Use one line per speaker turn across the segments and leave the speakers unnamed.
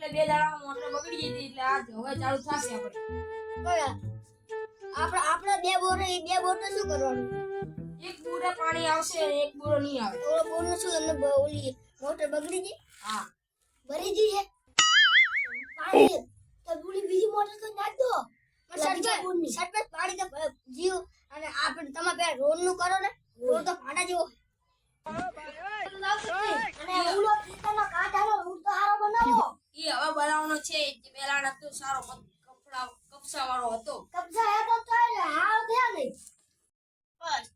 એટલે બે દાડામાં મોટર બગડી ગઈ એટલે આ હવે ચાલુ થશે આપણે.
આપણે આપણે બે બોર એ બે બોર શું કરવાનું?
એક બુરે પાણી આવશે અને એક બોરો નહીં આવે.
ઓલો બોર શું એમને બ- ઓલી મોટર બગડી ગઈ?
હા.
ભરી ગઈ છે? પાણી તો ઓલી બીજી મોટર તો નાખ દો. સરપંચ પાણી તો જીવ અને આપણે તમે પેલા રોડનું કરો ને રોડ તો ફાટા જેવો અને ઈટાનો કાંટાનો રોડ તો હારો બનાવો.
એ હવે બનાવવાનો છે જે પહેલા નતો સારો કપડા કપસા વાળો હતો
કપસા હતો તો એને હારો નહીં
બસ.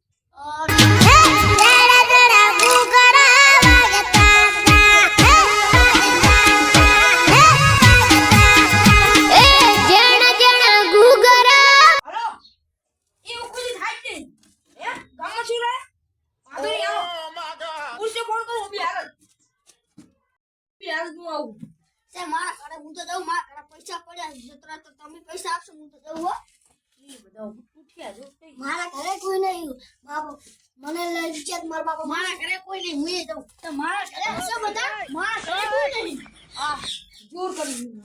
મારા ઘરે
કોઈ
નહીં. બાપો, મને લઈ જશે મારા બાપા. મારા ઘરે કોઈ નહીં. હું જાઉં. મારા ઘરે હશે બધા? મારા ઘરે કોઈ નહીં.
આ, જોર કરી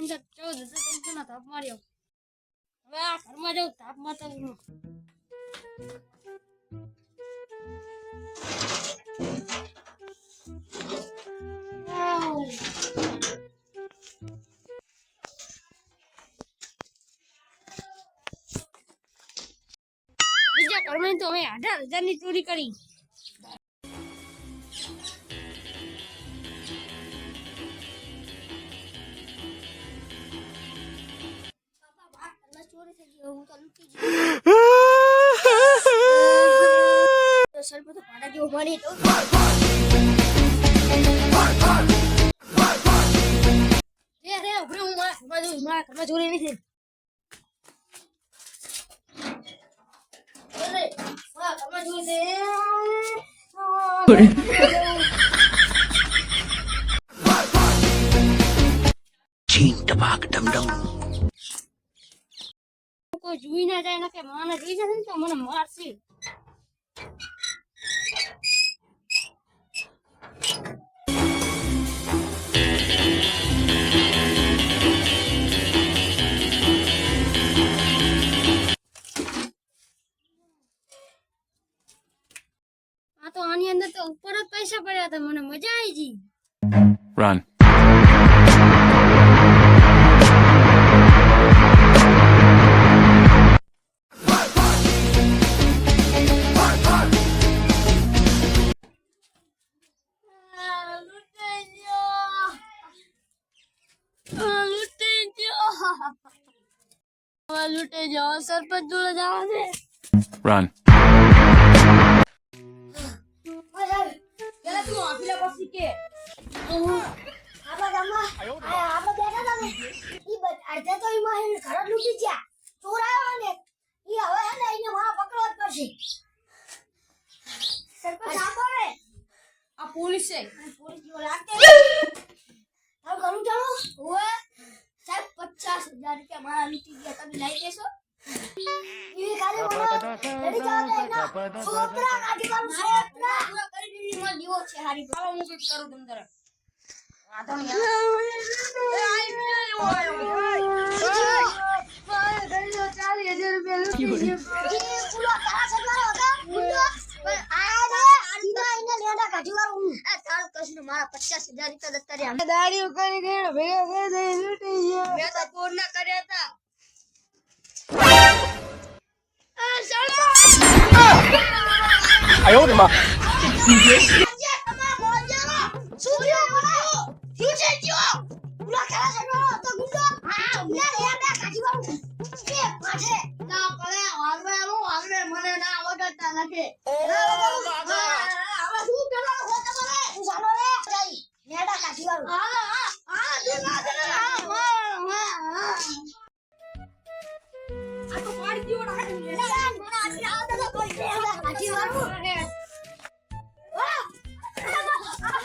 અંદર ચૌદ હજાર ત્રણસો તાપ માર્યો હવે આ ઘરમાં જવું તાપ મારતો જ નહીં. આવ. બીજા ઘરમાં તો અમે અઢાર હજારની ચોરી કરી તો રે રે ઉભરે હું મારા ઘરમાં મારા ઘરમાં ચોરી નથી મારા ઘરમાં ચોરી કોઈ જોઈ ના જાય ને કે માને જોઈ જશે ને તો મને મારશે. આની અંદર તો ઉપર જ પૈસા પડ્યા હતા. મને મજા આવી ગઈ. રન સરપંચ જોડે જવા દે
Run.
હજાર રૂપિયા મારા લૂંટી ગયા તમે લઈ દેશો. ઈ કાલે મને લડી જવા દે છોકરા કાઢી કાઢું છોકરા પૂરા કરી દીધી મને દીવો છે હારી
ચાલો હું કંઈક કરું તમ તારે વાંધો નહીં આવે. પચાસ હજાર રૂપિયા આવ્યો.
દાડીઓ કરી ગયો ભેગા કરી થઈ લૂટી ગયો.
મેં તો પૂર્ણ કર્યા હતા.
મને ના વગડતા નથી.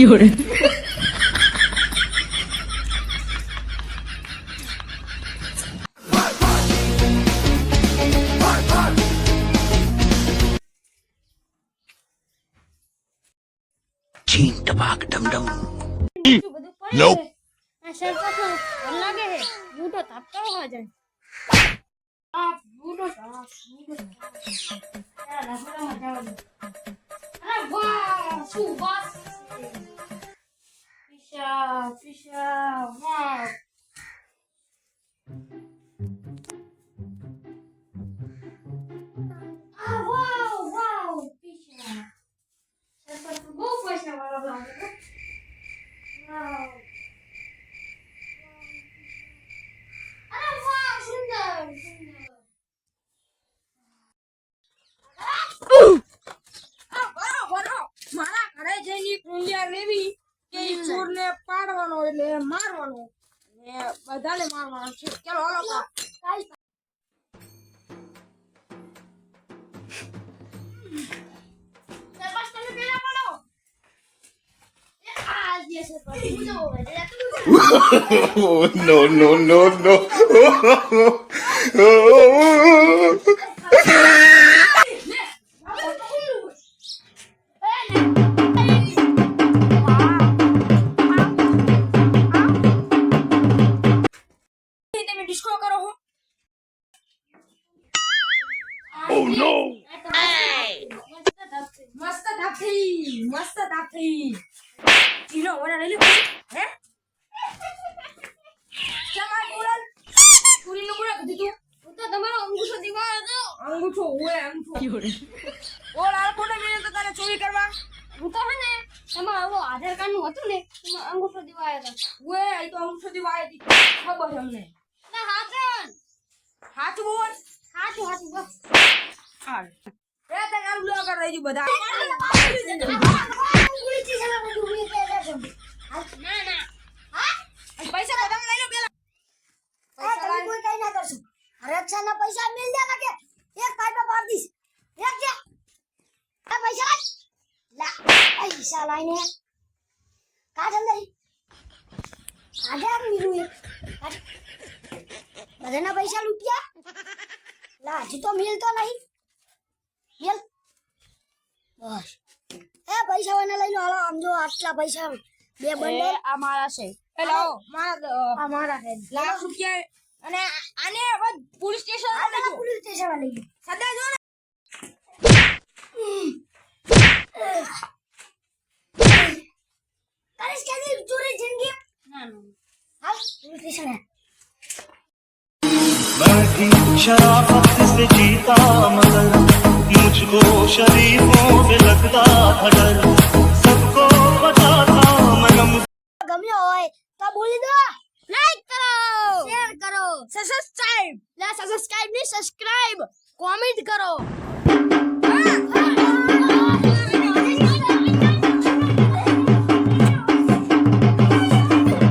有人， ચીન ટપાક ડમ ડમ Nope.
આ શર્ટ તો શું ଭଲ લાગે હે હું તો તાપતો હો જાય આ બૂટો તાપ બૂટો તાપ રસોડામાં જવા દે અરે વાહ શું
Peace out. Peace out. Wow. બધાને મારવાનો છે ચાલો હાલો તો.
કાઈ સરપંચ તમે પેલા પડો એ આ જે સરપંચ હું જો એટલે તું
Oh, no, no, no, no.
છું
有人
，ઓલ આ કોને મેં તો તને ચોરી કરવા?
હું તો હે ને એમાં આવો આધાર કાર્ડનું હતું ને એમાં અંગૂઠો દીવા હતો. હતા
ઓય આ તો અંગૂઠો થી હતી. ખબર છે અમને.
ના હાચન.
હાચું બોલ
હાચું હાચું બસ
હાલ. એ તને આમ લો કર દેજો બધા.
ના ના
પૈસા બધા લઈ લો પેલા. પૈસા.
કોઈ કઈ ના કરશું. રક્ષા ના પૈસા મિલ જાય કે એક પાઇપે પાડ દીશ એક છે. આ પૈસા લા પૈસા લાઈને કાઢ અંદર આજે આ મીરું એક બધાના પૈસા લૂટ્યા. લા હજી તો મિલતો નહીં. મિલ. બસ. એ પૈસા વાને લઈ લો. હાલો આમ જો આટલા પૈસા બે બંડલ.
આ મારા છે. હેલો મારા
આ મારા હે
લાખ રૂપિયા અને આને હવે પોલીસ સ્ટેશન
આ પેલા પોલીસ સ્ટેશન લઈ ગયો
સદા જો ને
કરીશ કે નહીં ચોરી જિંદગી ના ના હાલ પોલીસ સ્ટેશન હે
मैं भी शराफत से जीता मगर मुझको शरीफों से लगता था डर
સબસ્ક્રાઇબ ના સબસ્ક્રાઇબ કોમેન્ટ કરો.